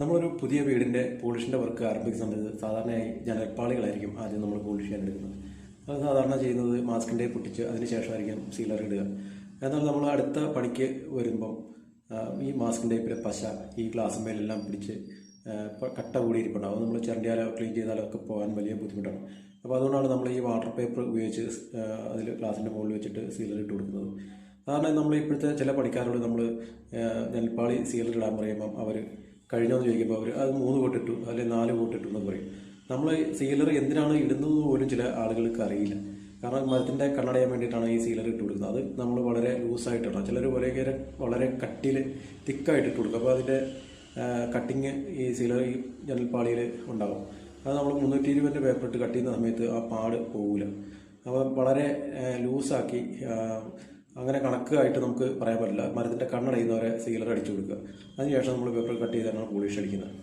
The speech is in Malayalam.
നമ്മളൊരു പുതിയ വീടിന്റെ പോളിഷിന്റെ വർക്ക് ആരംഭിക്കുന്ന സമയത്ത് സാധാരണയായി ജനൽപ്പാളികളായിരിക്കും ആദ്യം നമ്മൾ പോളിഷ് ചെയ്യാൻ എടുക്കുന്നത്. അത് സാധാരണ ചെയ്യുന്നത് മാസ്കിന്റെ പൊട്ടിച്ച് അതിന് ശേഷമായിരിക്കും സീലർ ഇടുക. എന്നാൽ നമ്മൾ അടുത്ത പണിക്ക് വരുമ്പം ഈ മാസ്കിന്റെ പിന്നെ പശ ഈ ഗ്ലാസ് മേലെല്ലാം പിടിച്ച് കട്ട കൂടിയിരിപ്പുണ്ടാവും നമ്മൾ ചിരണ്ടിയാലോ ക്ലീൻ ചെയ്താലോ ഒക്കെ പോകാൻ വലിയ ബുദ്ധിമുട്ടാണ്. അപ്പോൾ അതുകൊണ്ടാണ് നമ്മൾ ഈ വാട്ടർ പേപ്പർ ഉപയോഗിച്ച് അതിൽ ഗ്ലാസിന്റെ മുകളിൽ വെച്ചിട്ട് സീലർ ഇട്ട് കൊടുക്കുന്നത്. സാധാരണ നമ്മൾ ഇപ്പോഴത്തെ ചില പണിക്കാരോട് നമ്മൾ നെൽപ്പാളി സീലർ ഇടാൻ പറയുമ്പം അവർ കഴിഞ്ഞോന്ന് ചോദിക്കുമ്പോൾ അവർ അത് മൂന്ന് കോട്ടിട്ടു അല്ലെങ്കിൽ നാല് ഇട്ടു എന്ന് പറയും. നമ്മൾ സീലർ എന്തിനാണ് ഇടുന്നത് പോലും ചില ആളുകൾക്ക് അറിയില്ല. കാരണം മരത്തിന്റെ കണ്ണടയാൻ വേണ്ടിയിട്ടാണ് ഈ സീലർ ഇട്ട് കൊടുക്കുന്നത്. അത് നമ്മൾ വളരെ ലൂസായിട്ടാണ്. ചിലർ വളരെ വളരെ കട്ടിയിൽ തിക്കായിട്ട് ഇട്ട് കൊടുക്കും. അപ്പോൾ അതിന്റെ കട്ടിങ് ഈ സീലർ ഈ ജനൽപ്പാളിയിൽ ഉണ്ടാകും അത് നമ്മൾ മുന്നൂറ്റി ഇരുപതിന്റെ പേപ്പർ ഇട്ട് കട്ട് ചെയ്യുന്ന സമയത്ത് ആ പാട് പോകില്ല അപ്പോൾ വളരെ ലൂസാക്കി അങ്ങനെ കണക്കായിട്ട് നമുക്ക് പറയാൻ പറ്റില്ല. മരത്തിന്റെ കണ്ണടയുന്നവരെ സീലർ അടിച്ചു കൊടുക്കുക. അതിനുശേഷം നമ്മൾ പേപ്പർ കട്ട് ചെയ്താണ് പോളിഷ് അടിക്കുന്നത്.